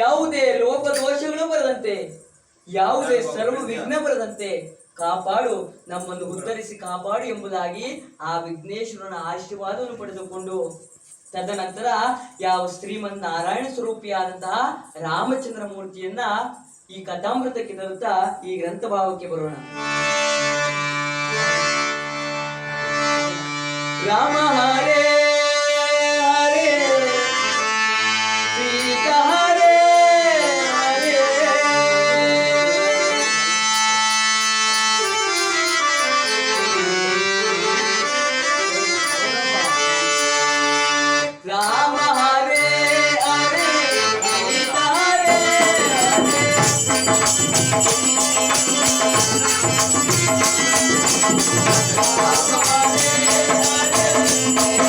ಯಾವುದೇ ಲೋಪ ದೋಷಗಳು ಬರದಂತೆ, ಯಾವುದೇ ಸರ್ವ ವಿಘ್ನ ಬರದಂತೆ ಕಾಪಾಡು, ನಮ್ಮನ್ನು ಉದ್ಧರಿಸಿ ಕಾಪಾಡು ಎಂಬುದಾಗಿ ಆ ವಿಘ್ನೇಶ್ವರನ ಆಶೀರ್ವಾದವನ್ನು ಪಡೆದುಕೊಂಡು, ತದನಂತರ ಯಾವ ಶ್ರೀಮನ್ ನಾರಾಯಣ ಸ್ವರೂಪಿಯಾದಂತಹ ರಾಮಚಂದ್ರ ಮೂರ್ತಿಯನ್ನ ಈ ಕಥಾಮೃತಕ್ಕೆ ತರುತ್ತಾ ಈ ಗ್ರಂಥ ಭಾವಕ್ಕೆ ಬರೋಣ. ರಾಮ ಹರೇ ರಾಮ